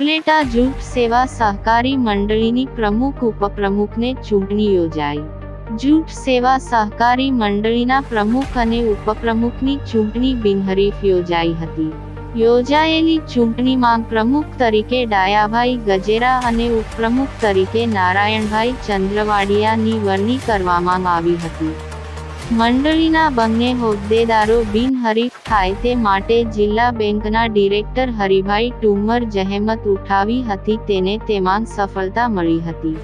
ઉપલેટા જૂથ સેવા સહકારી મંડળીની પ્રમુખ ઉપપ્રમુખને ચૂંટણી યોજાઈ. જૂથ સેવા સહકારી મંડળીના પ્રમુખ અને ઉપપ્રમુખની ચૂંટણી બિનહરીફ યોજાઈ હતી. યોજાયેલી ચૂંટણીમાં પ્રમુખ તરીકે ડાયાભાઈ ગજેરા અને ઉપપ્રમુખ તરીકે નારાયણભાઈ ચંદ્રવાડિયાની વરણી કરવામાં આવી હતી. મંડળીના બંને હોદ્દેદારો બિનહરીફ થાય તે માટે જિલ્લા બેંકના ડિરેક્ટર હરિભાઈ ટુમર જહેમત ઉઠાવી હતી, તેને તેમાં સફળતા મળી હતી.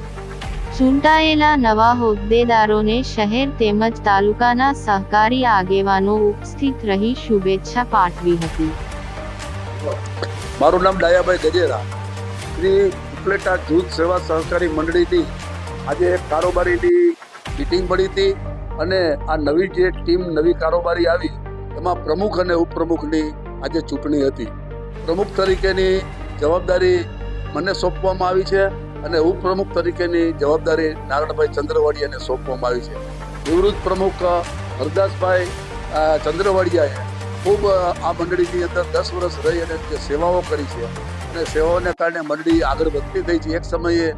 ચૂંટાયેલા નવા હોદ્દેદારોને શહેર તેમજ તાલુકાના સહકારી આગેવાનો ઉપસ્થિત રહી શુભેચ્છા પાઠવી હતી. મારું નામ ડાયાભાઈ ગજેરા. શ્રી ઉપલેટા જૂથ સેવા સહકારી મંડળીથી આજે કારોબારીની મિટિંગ મળી હતી અને આ નવી જે ટીમ, નવી કારોબારી આવી એમાં પ્રમુખ અને ઉપપ્રમુખની આજે ચૂંટણી હતી. પ્રમુખ તરીકેની જવાબદારી મને સોંપવામાં આવી છે અને ઉપપ્રમુખ તરીકેની જવાબદારી નારાયણભાઈ ચંદ્રવાડિયાને સોંપવામાં આવી છે. નિવૃત્ત પ્રમુખ હરદાસભાઈ ચંદ્રવાડિયાએ ખૂબ આ મંડળીની અંદર દસ વર્ષ રહી અને જે સેવાઓ કરી છે અને સેવાઓને કારણે મંડળી આગળ વધતી થઈ છે. એક સમયે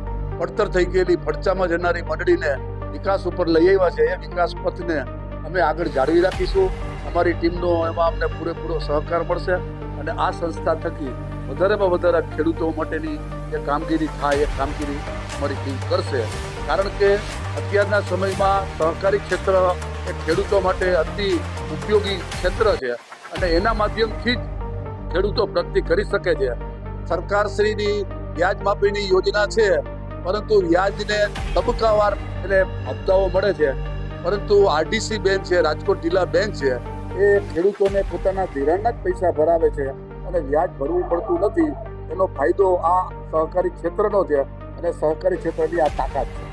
પડતર થઈ ગયેલી ફડચામાં જનારી મંડળીને વિકાસ ઉપર લઈ આવ્યા છે. એ વિકાસ પથને અમે આગળ જાળવી રાખીશું. અમારી ટીમનો એમાં અમને પૂરેપૂરો સહકાર મળશે અને આ સંસ્થા થકી વધારેમાં વધારે ખેડૂતો માટેની જે કામગીરી થાય, એ કામગીરી અમારી ટીમ કરશે. કારણ કે અત્યારના સમયમાં સહકારી ક્ષેત્ર એ ખેડૂતો માટે અતિ ઉપયોગી ક્ષેત્ર છે અને એના માધ્યમથી જ ખેડૂતો પ્રગતિ કરી શકે છે. સરકારશ્રીની વ્યાજ માફીની યોજના છે, પરંતુ વ્યાજને તબક્કાવાર એટલે હપ્તાઓ મળે છે. પરંતુ આરડીસી બેંક છે, રાજકોટ જિલ્લા બેંક છે, એ ખેડૂતોને પોતાના ધિરાણના જ પૈસા ભરાવે છે અને વ્યાજ ભરવું પડતું નથી. એનો ફાયદો આ સહકારી ક્ષેત્રનો છે અને સહકારી ક્ષેત્રની આ તાકાત છે.